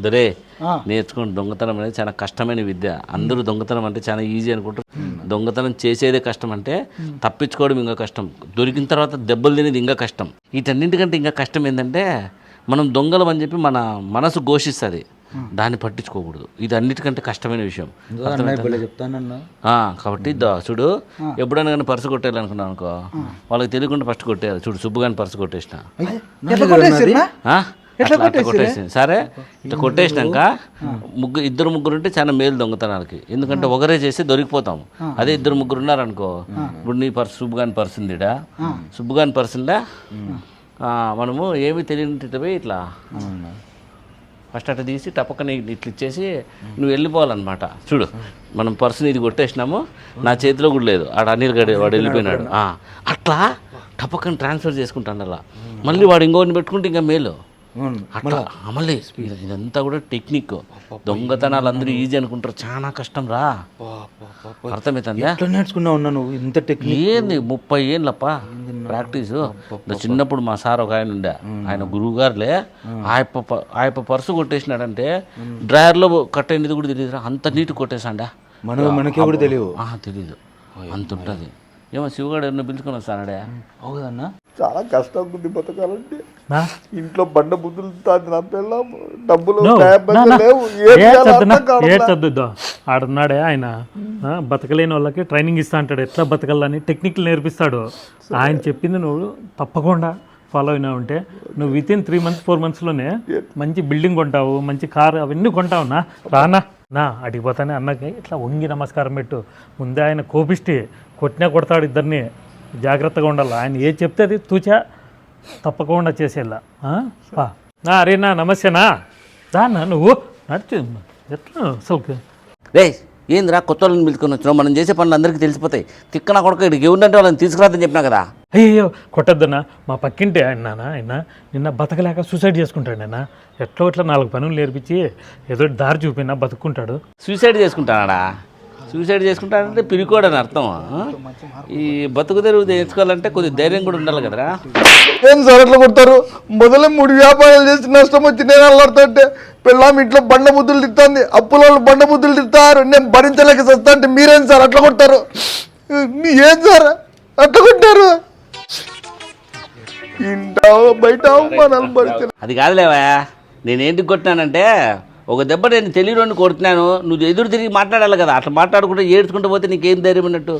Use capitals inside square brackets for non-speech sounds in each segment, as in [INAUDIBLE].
దొరే. నేర్చుకుని దొంగతనం అనేది చాలా కష్టమైన విద్య. అందరూ దొంగతనం అంటే చాలా ఈజీ అనుకుంటారు. దొంగతనం చేసేదే కష్టం అంటే తప్పించుకోవడం ఇంకా కష్టం. దొరికిన తర్వాత దెబ్బలు తినేది ఇంకా కష్టం. వీటన్నింటికంటే ఇంకా కష్టం ఏంటంటే మనం దొంగలం అని చెప్పి మన మనసు ఘోషిస్తుంది. దాన్ని పట్టించుకోకూడదు. ఇది అన్నిటికంటే కష్టమైన విషయం. కాబట్టి చూడు ఎప్పుడైనా కానీ పర్సు కొట్టేయాలనుకున్నాను అనుకో వాళ్ళకి తెలియకుండా ఫస్ట్ కొట్టేయాలి. చూడు సుబ్బుగాని పర్సు కొట్టేసిన? అట్లా కొట్టేసింది. సరే ఇట్లా కొట్టేసినాక ముగ్గురు ఇద్దరు ముగ్గురు ఉంటే చాలా మేలు దొంగతనాలకి. ఎందుకంటే ఒకరే చేస్తే దొరికిపోతాం. అదే ఇద్దరు ముగ్గురు ఉన్నారనుకో ఇప్పుడు నీ పర్సు సుబ్బుగాని పర్సు ఉందిడా? సుబ్బుగాని పర్సుందా మనము ఏమి తెలియని ఇట్లా ఫస్ట్ అట్లా తీసి టపక్కన ఇట్లా ఇచ్చేసి నువ్వు వెళ్ళిపోవాలన్నమాట. చూడు మనం పర్సుని ఇది కొట్టేసినాము నా చేతిలో కూడా లేదు. ఆడ అనిల్ గడి వాడు వెళ్ళిపోయినాడు. అట్లా టపక్కన ట్రాన్స్ఫర్ చేసుకుంటాను అలా మళ్ళీ వాడు ఇంకోని పెట్టుకుంటే ఇంకా మేలు. అట్లా ఇది- ఇదంతా కూడా టెక్నిక్ దొంగతనాలు అందరూ ఈజీ అనుకుంటారు. చాలా కష్టం రా. అర్థమవుతుందా ఎట్లా నేర్చుకున్నావు నువ్వు ఇంత టెక్నిక్ ఏంది? ముప్పై ఏళ్ళప్ప? ప్రాక్టీస్ చిన్నప్పుడు మా సార్ ఒక ఆయన ఉండే. ఆయన గురువు గారులే ఆయప్ప ఆయప్ప పర్సు కొట్టేసినాడంటే డ్రైవర్లో కట్టేది కూడా తెలియదు అంత నీట్ కొట్టేసాడా మన మనకే కూడా తెలియవు. ఆ, తెలీదు. అంత ఉంటుంది ఏమో శివగాడు ఎన్నో పిలుచుకొని వస్తానడే. అవుదన్నా చాలా కష్టంగా ఉంది బతకాలంటే. నా? ఇంట్లో బండ బుద్ధులు తాది నా పిల్లం. డబ్బులు. ఏడ్చొద్దు ఆడున్నాడే ఆయన. ఆ, బతకలేని వాళ్ళకి ట్రైనింగ్ ఇస్తా అంటాడు. ఎట్లా బతకాలని టెక్నిక్లు నేర్పిస్తాడు. ఆయన చెప్పింది నువ్వు తప్పకుండా ఫాలో అయినా ఉంటే. నువ్వు with in three months four మంత్స్లోనే మంచి బిల్డింగ్ కొంటావు మంచి కార్ అవన్నీ కొంటావు నా. రానా? నా అడిగిపోతానే అన్నకి ఇట్లా వంగి నమస్కారం పెట్టు. ముందే ఆయన కోపిష్టి కొట్టినా కొడతాడు ఇద్దరిని. జాగ్రత్తగా ఉండాలి? ఆయన ఏది చెప్తే అది తూచా తప్పకుండా చేసేలా. నా పా. నా నమస్తేనా దాన్నా నువ్వు. నడిచి. ఎట్లా? అసలు రే ఏందిరా కొత్త వాళ్ళని పిలుచుకొని వచ్చినావు? మనం చేసే పనులు అందరికీ తెలిసిపోతాయి. తిక్కన కొడక ఇక్కడికి ఏముందంటే వాళ్ళని తీసుకురాదని చెప్పినా కదా? అయ్యో కొట్టద్దన్నా. మా పక్కింటి ఆయన నాన్న ఆయన నిన్న బతకలేక సూసైడ్ చేసుకుంటాడు ఆయన ఎట్లా ఇట్లా నాలుగు పనులు నేర్పించి ఏదో దారి చూపినా బతుకుంటాడు సూసైడ్ చేసుకుంటానాడా సూసైడ్ చేసుకుంటానంటే పిరికోడని అర్థం. ఆ? ఈ బతుకు తెరువు తెచ్చుకోవాలంటే కొద్దిగా ధైర్యం కూడా ఉండాలి కదరా. ఏం సార్ ఎట్లా కొడతారు? మొదలే మూడు వ్యాపారాలు చేసి నష్టం వచ్చి నేను అల్లాడుతుంటే పిల్లం ఇంట్లో బండ బుద్ధులు తిత్తాంది. అప్పుల వాళ్ళు బండ బుద్ధులు తిత్తారు నేను భరించలేక చస్తా అంటే మీరేం సార్ అట్లా కొడతారు? మీ ఏం సార్? అట్లా కొట్టారు? బయట అది కాదులేవా నేను ఏంటికి కొట్టినానంటే ఒక దెబ్బ నేను తెలియని కొడుతున్నాను. నువ్వు ఎదురు తిరిగి మాట్లాడాలి కదా. అట్లా మాట్లాడుకుంటే ఏడ్చుకుంటూ పోతే నీకేం ధైర్యం ఉన్నట్టు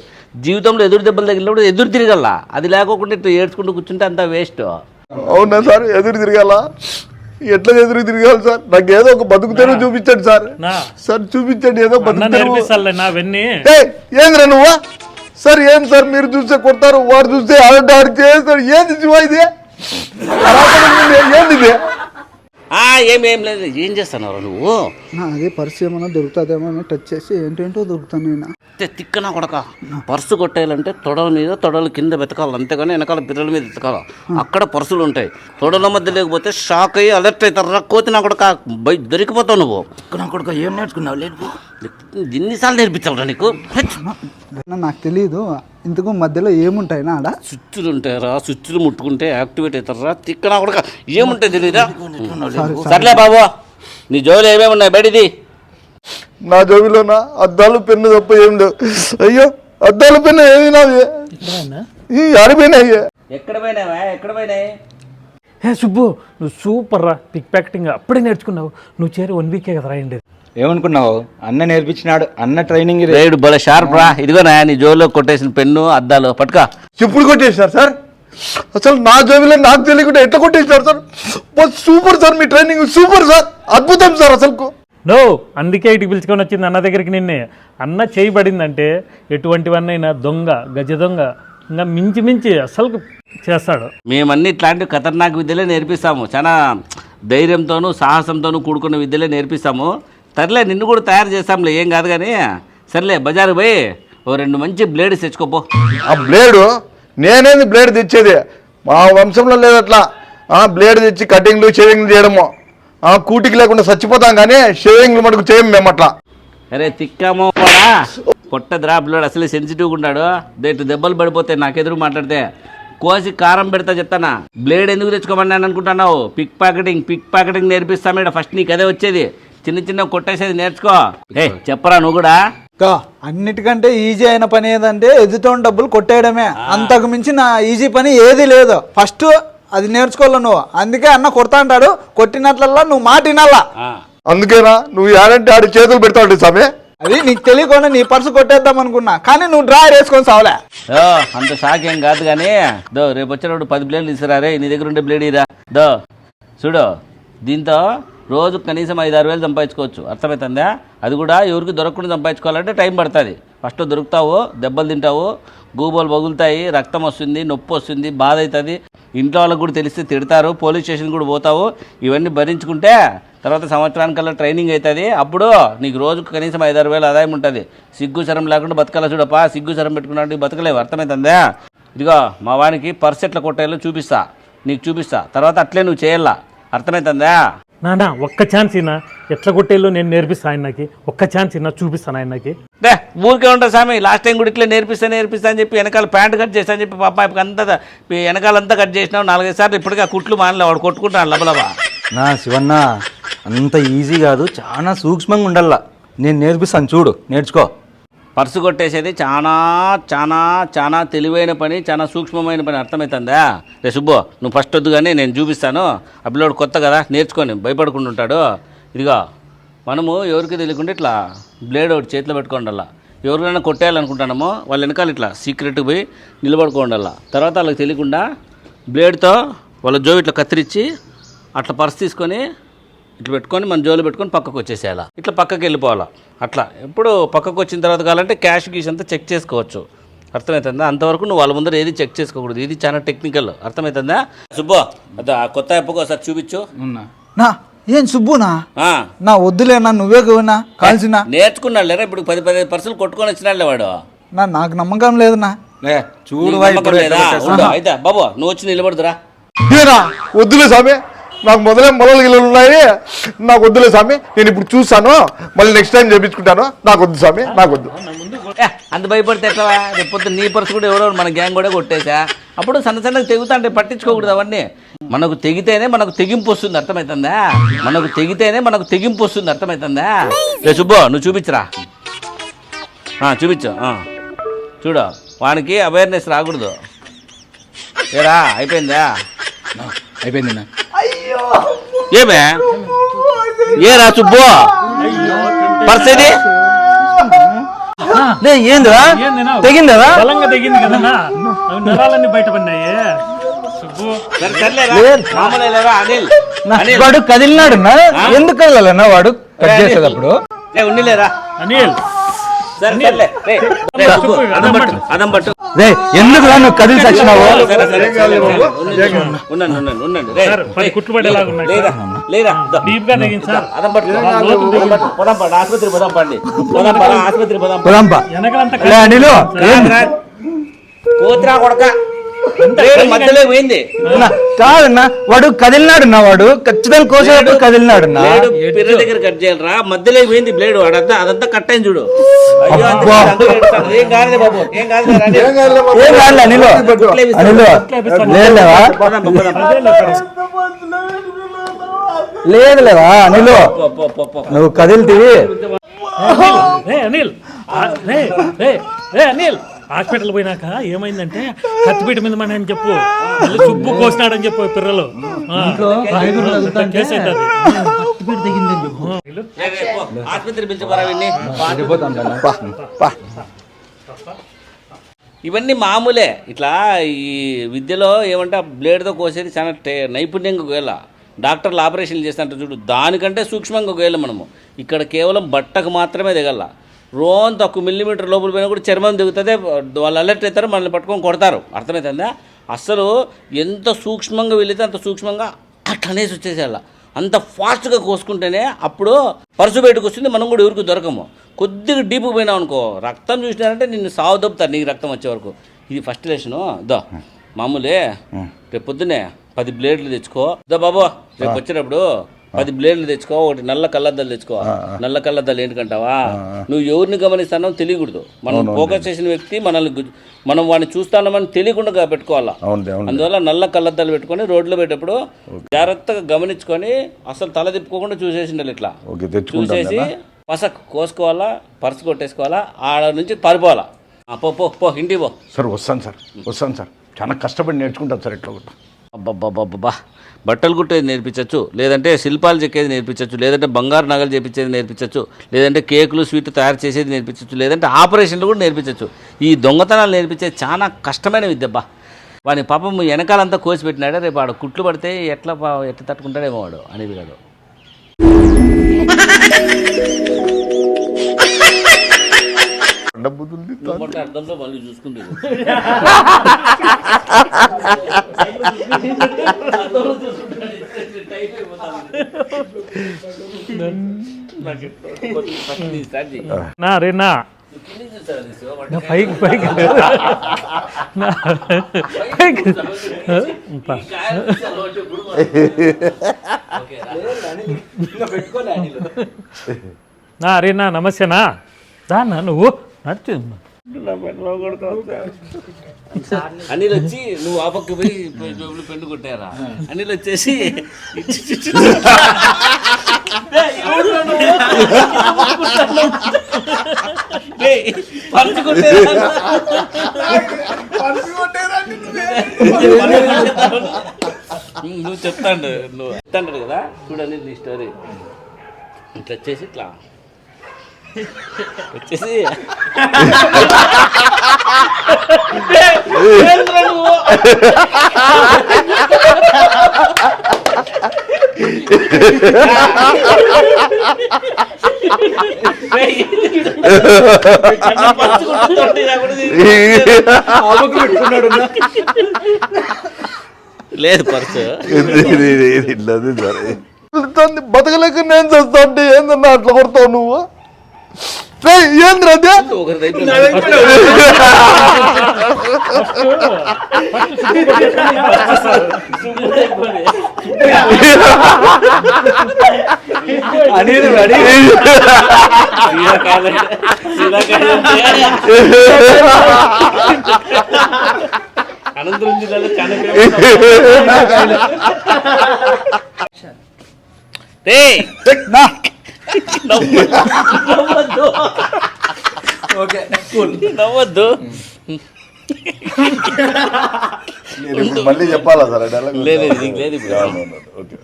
జీవితంలో ఎదురు దెబ్బలు తగిలినప్పుడు ఎదురు తిరగల్లా? అది లేకోకుండా ఇట్లా ఏడ్చుకుంటూ కూర్చుంటే అంతా వేస్ట్ అవునా సార్? ఎదురు తిరగాల? ఎట్లా ఎదురు తిరగాలి సార్? నాకు ఏదో ఒక బతుకు తెరువు చూపించండి సార్. నా. సార్ చూపించండి. ఏదో బతుకు ఏందిరా నువ్వా? సార్ ఏం సార్ మీరు చూస్తే కొడతారు వాడు చూస్తే ఆడ ఆడు చేస్తాడు ఏంది శివ ఇది? ఏంది ఇది? ఏం ఏం లేదు. ఏం చేస్తున్నావు నువ్వు? అదే పర్స్ ఏమైనా దొరుకుతుందేమో అని టచ్ చేసి ఏంటేంటో దొరుకుతాను నేను. తిక్కన కొడక. పర్సు కొట్టేయాలంటే తొడల మీద తొడల కింద వెతకాలి. అంతేగాని వెనకాల పిల్లల మీద వెతకాలి. అక్కడ పర్సులు ఉంటాయి. తొడల మధ్య లేకపోతే షాక్ అయ్యి అలర్ట్ అవుతారు? కోతి నా కొడక. బయ దొరికిపోతావు నువ్వు. నా కొడుకు ఏం నేర్చుకున్నావు? లేదు. ఎన్నిసార్లు నేర్పించాలరా నీకు? నాకు తెలియదు ఇంతకు మధ్యలో ఏముంటాయి నా ఆడ? స్విచ్చులు ఉంటాయరా స్విచ్చులు ముట్టుకుంటే యాక్టివేట్ అవుతారా తిక్కన కొడక ఏముంటాయి తెలియదా సర్లే బాబు నీ జోలు ఏమేమి ఉన్నాయి బయటిది? నా జోబిలోనా? అద్దాలు పెన్ను తప్ప ఏం లేవు. అయ్యో అద్దాలు పెన్ను ఏమి ఈ ఆడిపోయినాయి ఎక్కడ పోయినావా ఎక్కడ పోయినాయి? హే సుబ్బు నువ్వు సూపర్ రా పిక్ ప్యాకెటింగ్ అప్పుడే నేర్చుకున్నావు. నువ్వు చేరి వన్ వీకే కదా రాయండి ఏమనుకున్నావు? అన్న నేర్పించినాడు అన్న ట్రైనింగ్ రేడు భలే షార్ప్ రా. ఇదిగోనా నీ జోలో కొట్టేసిన పెన్ను అద్దాలు పట్టుకా. చెప్పుడు కొట్టేసినారు సార్? అసలు నా జోబిలో నాకు తెలియకుండా ఎట్లా కొట్టేసినారు సార్? బా, సూపర్ సార్ మీ ట్రైనింగ్ సూపర్ సార్. అద్భుతం సార్ అసలు నో అందుకే ఇటు పిలుచుకొని వచ్చింది అన్న దగ్గరికి నిన్నే. అన్న చేయబడిందంటే ఎటువంటివన్నైనా దొంగ గజ దొంగ ఇంకా మించి మించి అసలు చేస్తాడు. మేమన్నీ ఇట్లాంటి ఖతర్నాక్ విద్యలే నేర్పిస్తాము. చాలా ధైర్యంతోనూ సాహసంతోనూ కూడుకున్న విద్యలే నేర్పిస్తాము. సర్లే నిన్ను కూడా తయారు చేస్తాంలే ఏం కాదు కానీ. సర్లే బజారు పోయి ఓ రెండు మంచి బ్లేడ్స్ తెచ్చుకోపో ఆ బ్లేడు? నేనేంది బ్లేడ్ తెచ్చేది? మా వంశంలో లేదు అట్లా. ఆ బ్లేడ్ తెచ్చి కటింగ్లు షేవింగ్లు చేయడము. ఆ కూటికి లేకుండా చచ్చిపోతాం కానీ షేవింగ్లు మటుకు చేయం మేము అట్లా. అరే తిక్కామో పొట్ట ద్రా బ్లేడ్ అసలే సెన్సిటివ్గా ఉన్నాడు. దేటు దెబ్బలు పడిపోతే నాకెదురు మాట్లాడితే కోసి కారం పెడతా చెప్తానా. బ్లేడ్ ఎందుకు తెచ్చుకోమన్నాను అనుకుంటున్నావు? పిక్ పాకెటింగ్ పిక్ పాకెటింగ్ నేర్పిస్తాం ఇక్కడ ఫస్ట్ నీకు అదే వచ్చేది. చిన్న చిన్న కొట్టేసేది నేర్చుకో. ఏ చెప్పరా నువ్వు కూడా. కా అన్నిటికంటే ఈజీ అయిన పని ఏదంటే ఎదుటోని డబ్బులు కొట్టేయడమే. అంతకు మించి నా ఈజీ పని ఏది లేదు. ఫస్ట్ అది నేర్చుకోవాలి నువ్వు. అందుకే అన్న కొడతా అంటాడు. కొట్టినట్లల్లా నువ్వు మాట వినాలా. అందుకేనా? నువ్వు ఏడంటే ఆడి చేతులు పెడతాడు స్వామి? అది నీకు తెలియకుండా నీ పర్సు కొట్టేద్దాం అనుకున్నా. కానీ నువ్వు డ్రా వేసుకొని సావలే. ఓ అంత షాక్ ఏం కాదు కానీ దో రేపు వచ్చినప్పుడు పది బ్లేడ్లు తీసుకురారే నీ దగ్గర ఉండే బ్లేడ్ ఇరా. దో చూడు దీంతో రోజు కనీసం ఐదు ఆరు వేలు సంపాదించుకోవచ్చు. అర్థమవుతుందా అది కూడా ఎవరికి దొరకకుండా సంపాదించుకోవాలంటే టైం పడుతుంది. ఫస్ట్ దొరుకుతావు దెబ్బలు తింటావు గూబోలు పగులుతాయి రక్తం వస్తుంది నొప్పి వస్తుంది బాధ అవుతుంది. ఇంట్లో వాళ్ళకి కూడా తెలిస్తే తిడతారు పోలీస్ స్టేషన్ కూడా పోతావు. ఇవన్నీ భరించుకుంటే తర్వాత సంవత్సరానికల్లా ట్రైనింగ్ అవుతుంది. అప్పుడు నీకు రోజుకు కనీసం ఐదారు వేలు ఆదాయం ఉంటుంది. సిగ్గు శరం లేకుండా బతకాల చూడపా సిగ్గు శరం పెట్టుకున్నాడు బతకలేవు. అర్థమవుతుందా ఇదిగో మా వానికి పర్సెట్ల కొట్టేలో చూపిస్తా. నీకు చూపిస్తా. తర్వాత అట్లే నువ్వు చేయాలా. అర్థమవుతుందా నానా ఒక్క ఛాన్స్ ఇన్నా ఎట్లా కొట్టేలో నేను నేర్పిస్తాను ఆయనకి. ఒక్క ఛాన్స్ ఇన్నా చూపిస్తాను ఆయనకి. దే ఊరికే ఉంటా స్వామి లాస్ట్ టైం కూడా ఇట్లా నేర్పిస్తా నేర్పిస్తా అని చెప్పి వెనకాల ప్యాంట్ కట్ చేస్తా అని చెప్పి పాప అంతా వెనకాలంతా కట్ చేసినావు నాలుగైదు సార్లు ఇప్పటికీ ఆ కుట్లు మానలే వాడు కొట్టుకుంటాను లబలబా నా శివన్న అంత ఈజీ కాదు చాలా సూక్ష్మంగా ఉండాల. నేను నేర్పిస్తాను చూడు నేర్చుకో. పర్సు కొట్టేసేది చాలా చాలా చాలా తెలివైన పని చాలా సూక్ష్మమైన పని. అర్థమవుతుందా రే సుబ్బో నువ్వు ఫస్ట్ వద్దు కానీ నేను చూపిస్తాను. ఆ కొత్త కదా నేర్చుకొని భయపడకుండా ఉంటాడు ఇదిగో మనము ఎవరికి తెలియకుండా ఇట్లా బ్లేడ్ ఒకటి చేతిలో పెట్టుకోండల్లా. ఎవరినైనా కొట్టేయాలనుకుంటున్నామో వాళ్ళ వెనకాల ఇట్లా సీక్రెట్గా పోయి నిలబడుకోండల్లా. తర్వాత వాళ్ళకి తెలియకుండా బ్లేడ్తో వాళ్ళ జో ఇట్లా కత్తిరించి అట్లా పర్స్ తీసుకొని ఇట్లా పెట్టుకొని మన జోలు పెట్టుకొని పక్కకు వచ్చేసేయాల? ఇట్లా పక్కకి వెళ్ళిపోవాలా? అట్లా. ఎప్పుడు పక్కకు వచ్చిన తర్వాత కావాలంటే క్యాష్ గీష్ అంతా చెక్ చేసుకోవచ్చు. అర్థమవుతుందా అంతవరకు నువ్వు వాళ్ళ ముందర ఏది చెక్ చేసుకోకూడదు. ఇది చాలా టెక్నికల్ అర్థమవుతుందా సుబ్బు అదే ఆ కొత్త యాప్కి ఒకసారి చూపించు. నా ఏం సుబ్బునా? ఆ, నా వద్దులేనా నువ్వే కావునా కాల్సిన? నేర్చుకున్నాడు లేరా? ఇప్పుడు పది పదిహేను పర్సలు కొట్టుకొని వచ్చినాడులే వాడు. నా నాకు నమ్మకం లేదునా లే చూడు ఇప్పుడు లేదా? ఉండు, అయితే బాబు నువ్వు వచ్చి నిలబడుతురా వద్దులే స్వామి నాకు మొదలే మొదలు గిల్లలు ఉన్నాయి. నాకు వద్దులే స్వామి నేను ఇప్పుడు చూస్తాను. మళ్ళీ నెక్స్ట్ టైం చేపించుకుంటాను. నాకు వద్దు స్వామి నాకు వద్దు. అంత భయపడితే ఎట్లా? రేపు పొద్దున్న నీ పర్సు కూడా ఎవరో మన గ్యాంగ్ కూడా కొట్టేసా అప్పుడు సన్న సన్నగా తెగుతా అంటే పట్టించుకోకూడదు అవన్నీ. మనకు తెగితేనే మనకు తెగింపు వస్తుంది అర్థమవుతుందా మనకు తెగితేనే మనకు తెగింపు వస్తుంది అర్థమవుతుందా రే సుబ్బు నువ్వు చూపించరా. ఆ, చూపించు ఆ. చూడు వానికి అవేర్నెస్ రాకూడదు. ఏరా అయిపోయిందా? అయిపోయింది ఏమే? ఏరా సుబ్బు పర్స్ ఏది లే ఏందిరా? తెగిందరా? బలంగా తెగింది కదా అవి నరాలన్నీ బయటపడినాయి. వాడు కదిలినాడు నా ఎందుకు కదలన్నా వాడు? కట్ చేసేటప్పుడు ఏ ఉన్నిలేరా? అనిల్? ఎందుకు రా నువ్వు కదిలి చచ్చినావు? ఆసుపత్రి పోదాం పండి. పోదాం ఆసుపత్రి పోదాం కోతిరా కొడక. మధ్యలో పోయింది. నా, కాదన్నా వాడు కదిలినాడు నా వాడు ఖచ్చితంగా కోసేటప్పుడు కదిలినాడు పిర్ర దగ్గర కట్ చేయాలరా. మధ్యలో పోయింది బ్లేడ్ అదంతా అదంతా కట్ అయింది చూడు. ఏం కాదులే బాబు ఏం కాదులే కాదులే కాదులే అనిలు. లేదులేవా? పో, పో, పో. నువ్వు కదిలితివి. రే అనిల్. ఆ, రే రే రే అనిల్. హాస్పిటల్ పోయినాక ఏమైందంటే కత్తిపీట మీద మన అని చెప్పు. మళ్ళీ సుబ్బు కోసినాడని చెప్పు పిల్లలు కేసు అవుతుంది. ఇవన్నీ మామూలే. ఇట్లా ఈ విద్యలో ఏమంటే బ్లేడ్తో కోసేది చాలా టే నైపుణ్యంగా ఒకవేళ డాక్టర్లు ఆపరేషన్లు చేస్తుంటారు చూడు దానికంటే సూక్ష్మంగా ఒకవేళ మనము ఇక్కడ కేవలం బట్టకు మాత్రమే దిగల రోన్ తక్కువ మిల్లీమీటర్ లోపల పోయినా కూడా చర్మం దిగుతుంది వాళ్ళు అలర్ట్ అవుతారు మనల్ని పట్టుకొని కొడతారు. అర్థమవుతుందా అసలు ఎంత సూక్ష్మంగా వెళితే అంత సూక్ష్మంగా అట్లనేసి వచ్చేసేయాల. అంత ఫాస్ట్గా కోసుకుంటేనే అప్పుడు పరుసు బయటకు వస్తుంది మనం కూడా ఎవరికి దొరకము. కొద్దిగా డీప్కి పోయినావు అనుకో రక్తం చూసినారంటే నిన్ను సావు దొబ్బుతారు నీకు రక్తం వచ్చే వరకు. ఇది ఫస్ట్ లెసను దో మామూలే రేపు పొద్దునే పది బ్లేడ్లు తెచ్చుకో. దో బాబు రేపు వచ్చేటప్పుడు పది బ్లేడ్లు తెచ్చుకో ఒకటి నల్ల కళ్ళద్దాలు తెచ్చుకో. నల్ల కళ్ళద్దాలు ఏంటికంటావా? నువ్వు ఎవరిని గమనిస్తానో తెలియకూడదు. మనం ఫోకస్ చేసిన వ్యక్తి మనల్ని మనం వాడిని చూస్తానమని తెలియకుండా పెట్టుకోవాలా? అందువల్ల నల్ల కళ్ళద్దాలు పెట్టుకొని రోడ్లో పెట్టేప్పుడు జాగ్రత్తగా గమనించుకొని అసలు తల తిప్పుకోకుండా చూసేసిండాలి ఇట్లా. చూసేసి పస కోసుకోవాలా పర్సు కొట్టేసుకోవాలా ఆడ నుంచి పారిపోవాలా. పో పో పో ఇంటికి పో. సార్ వస్తాను సార్ వస్తాను సార్. చాలా కష్టపడి నేర్చుకుంటాను సార్ ఎట్లా ఒకటి అబ్బబ్బబ్బబ్బా బట్టలు కుట్టేది నేర్పించవచ్చు లేదంటే శిల్పాలు చెక్కేది నేర్పించవచ్చు లేదంటే బంగారు నగలు చేపించేది నేర్పించవచ్చు లేదంటే కేకులు స్వీట్ తయారు చేసేది నేర్పించవచ్చు లేదంటే ఆపరేషన్లు కూడా నేర్పించవచ్చు ఈ దొంగతనాలు నేర్పించేది చాలా కష్టమైన విద్యబ్బా వాని పాపం వెనకాలంతా కోసిపెట్టినాడే రేపు వాడు కుట్లు పడితే ఎట్లా ఎట్లా తట్టుకుంటాడేమో వాడు అనేది కాదు [LAUGHS] బండ బుద్ధులు అర్థంతో మళ్ళీ చూసుకుంది. నా రే నా. నా పైకి పైకి. నా పైకి. నా రే నా నమస్తేనా దాన్నా నువ్వు. నడిచి అనిల్ వచ్చి నువ్వు ఆ పక్క పోయి జోబులు పెండు కొట్టారా? అనిల్ వచ్చేసి? నువ్వు చెప్తాండు నువ్వు చెప్తాండు కదా? చూడండి నీ స్టోరీ ఇట్లా వచ్చేసి ఇట్లా. వచ్చేసి లేదు పర్సు ఇట్లా బతకలేక నేను చేస్తా అంటే ఏందన్నా అట్లా కొడతావు నువ్వు ఏందిరా అదే ఒకరి దగ్గర అనేది రెడీ శీలాకాయలంటే- శీలాకాయలంటే అనంతపురం జిల్లాలో చాలా నవ్వొద్దు. నవ్వొద్దు. నేను ఇప్పుడు మళ్ళీ చెప్పాలా సార్? లేదు లేదు, నీకు లేదు ఇప్పుడు. అవును, అవును, ఓకే.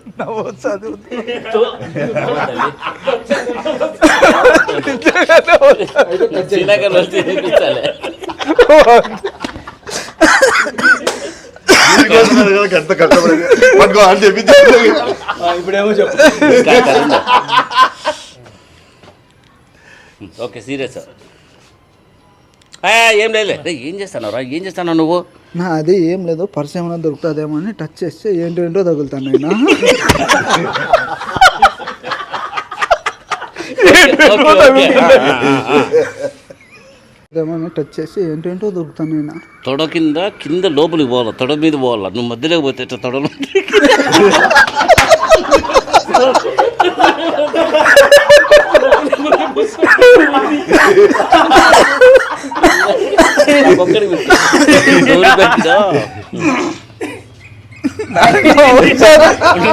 శీలాకాయలు వస్తే చూపించాలి దీనికోసం కదా ఎంత కష్టపడి. పట్టుకో అని చెప్పి ఇప్పుడేమో చెప్పు. Okay serious. ఏం లేదు ఏం చేస్తాను రా ఏం చేస్తాను నువ్వు? నా అది ఏం లేదు. పర్స్ ఏమైనా దొరుకుతుందేమో అని టచ్ చేస్తే ఏంటో ఏంటో తగులుతాను నేను. టచ్ చేసి ఏంటేంటో దొరుకుతాను నేను. తొడ కింద కింద లోపలికి పోవాలి? తొడ మీద పోవాలి? నువ్వు మధ్యలోకి పోతే తొడలు ఒక్కడికి పెట్టు. నేను పెట్టు.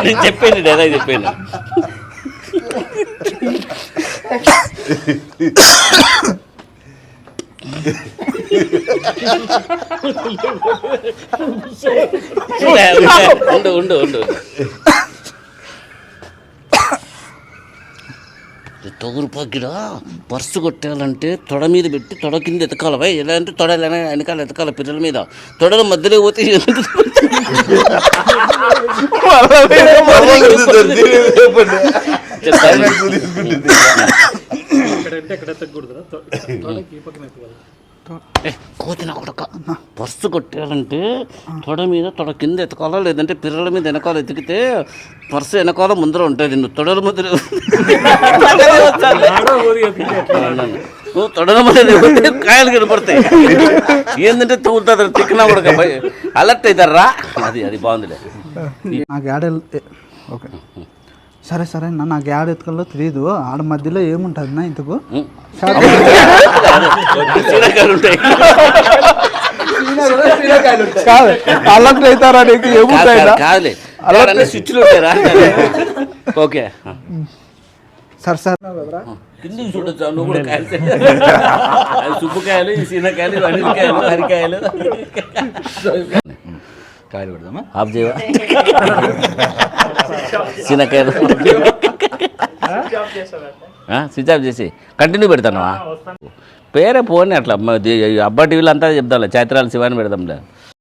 నేను చెప్పాను డైలాగ్ చెప్పాను? ఉండు ఉండు ఉండు. తొగురు పగ్గిడా పర్సు కొట్టాలంటే తొడ మీద పెట్టి తొడ కింద ఎతకాలవా? ఎలా అంటే తొడ ఎలా వెనకాల ఎతకాల పిల్లల మీద? తొడల మధ్యలో పోతే. ఎక్కడంటే ఎక్కడ ఎత్తకూడదు కోతిన కొడక. పర్సు కొట్టాలంటే తొడ మీద తొడ కింద ఎతకాలా లేదంటే పిల్లల మీద వెనకాల ఎతికితే పర్సు వెనకాల ముందర ఉంటుంది. నువ్వు తొడల ముందర నువ్వు తొడల ముందర కాయలు కనపడతాయి. ఏంటంటే తూగుతుంది తిక్కినా కూడా అలర్ట్ అవుతారా? అది అది బాగుందిలే. నాకు యాడల్ ఓకే. సరే సరే అన్న నాకు యాడ్ ఎత్తుకల్లో తెలియదు ఆడ మధ్యలో ఏముంటుంది నా ఇంతకు? చీనకాయలు ఉంటాయి కాదు. అలాంటి అవుతారా నీకు? కాదు, ఏముంటాయి కాదు, కాదులే. అలా స్విచ్లు ఉంటారా ఓకే. సరే సరే. కిందకి చూడొచ్చు నువ్వు కూడా కాయలు అది సుబ్బకాయలు ఈ సీనకాయలు అనికాయలు హరికాయలు. కాయలు పెడదామా ఆఫ్ చేయవా సీనకాయలు [LAUGHS] స్విచ్ ఆఫ్ చేసి. కంటిన్యూ పెడతాను పేరే పోనీ అట్లా. అబ్బా టీవీలో అంతా చెప్దాంలే చైత్రాలు శివాని పెడదాంలే